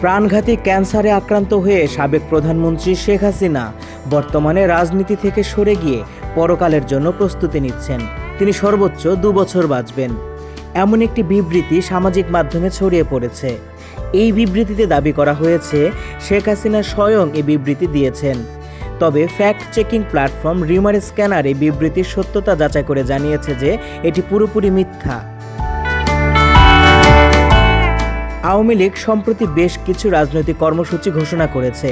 প্রাণঘাতী ক্যান্সারে আক্রান্ত হয়ে সাবেক প্রধানমন্ত্রী শেখ হাসিনা বর্তমানে রাজনীতি থেকে সরে গিয়ে পরকালের জন্য প্রস্তুতি নিচ্ছেন। তিনি সর্বোচ্চ দু বছর বাঁচবেন। এমন একটি বিবৃতি সামাজিক মাধ্যমে ছড়িয়ে পড়েছে। এই বিবৃতিতে দাবি করা হয়েছে, শেখ হাসিনা স্বয়ং এই বিবৃতি দিয়েছেন। তবে fact checking platform rumor scanner এই বিবৃতির সত্যতা যাচাই করে জানিয়েছে যে এটি পুরোপুরি মিথ্যা। আওয়ামী লীগ সম্প্রতি বেশ কিছু রাজনৈতিক কর্মসূচি ঘোষণা করেছে।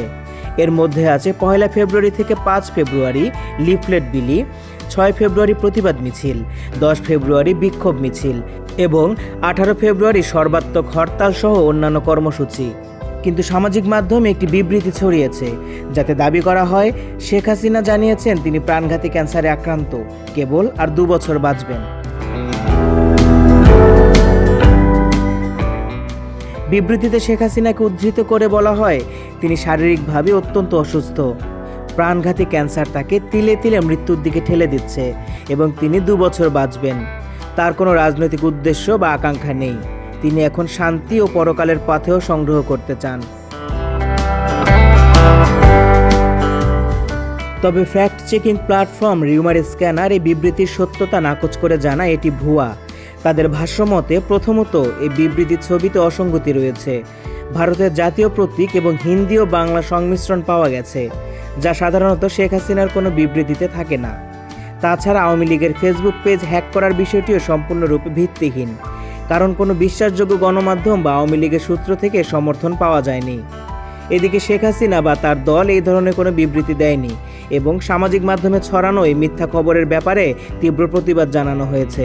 এর মধ্যে আছে পয়লা ফেব্রুয়ারি থেকে পাঁচ ফেব্রুয়ারি লিফলেট বিলি, ছয় ফেব্রুয়ারি প্রতিবাদ মিছিল, দশ ফেব্রুয়ারি বিক্ষোভ মিছিল এবং আঠারো ফেব্রুয়ারি সর্বাত্মক হরতাল সহ অন্যান্য কর্মসূচি। কিন্তু সামাজিক মাধ্যমে একটি বিবৃতি ছড়িয়েছে, যাতে দাবি করা হয়, শেখ হাসিনা জানিয়েছেন তিনি প্রাণঘাতী ক্যান্সারে আক্রান্ত, কেবল আর দু বছর বাঁচবেন। বিবৃতিতে শেখ হাসিনাকে উদ্ধৃত করে বলা হয়, তিনি শারীরিকভাবে অত্যন্ত অসুস্থ। প্রাণঘাতী ক্যান্সার তাকে তিলে তিলে মৃত্যুর দিকে ঠেলে দিচ্ছে এবং তিনি দু বছর বাঁচবেন। তার কোনো রাজনৈতিক উদ্দেশ্য বা আকাঙ্ক্ষা নেই। তিনি এখন শান্তি ও পরকালের পথেও সংগ্রহ করতে চান। তবে fact checking platform rumor scanner এই বিবৃতির সত্যতা নাকচ করে জানা এটি ভুয়া। তাদের ভাষ্যমতে প্রথমত এই বিবৃতির ছবিতে অসঙ্গতি রয়েছে। ভারতের জাতীয় প্রতীক এবং হিন্দি ও বাংলা সংমিশ্রণ পাওয়া গেছে, যা সাধারণত শেখ হাসিনার কোনো বিবৃতিতে থাকে না। তাছাড়া আওয়ামী লীগের ফেসবুক পেজ হ্যাক করার বিষয়টিও সম্পূর্ণরূপে ভিত্তিহীন, কারণ কোনো বিশ্বাসযোগ্য গণমাধ্যম বা আওয়ামী লীগের সূত্র থেকে সমর্থন পাওয়া যায়নি। এদিকে শেখ হাসিনা বা তার দল এই ধরনের কোনো বিবৃতি দেয়নি এবং সামাজিক মাধ্যমে ছড়ানো এই মিথ্যা খবরের ব্যাপারে তীব্র প্রতিবাদ জানানো হয়েছে।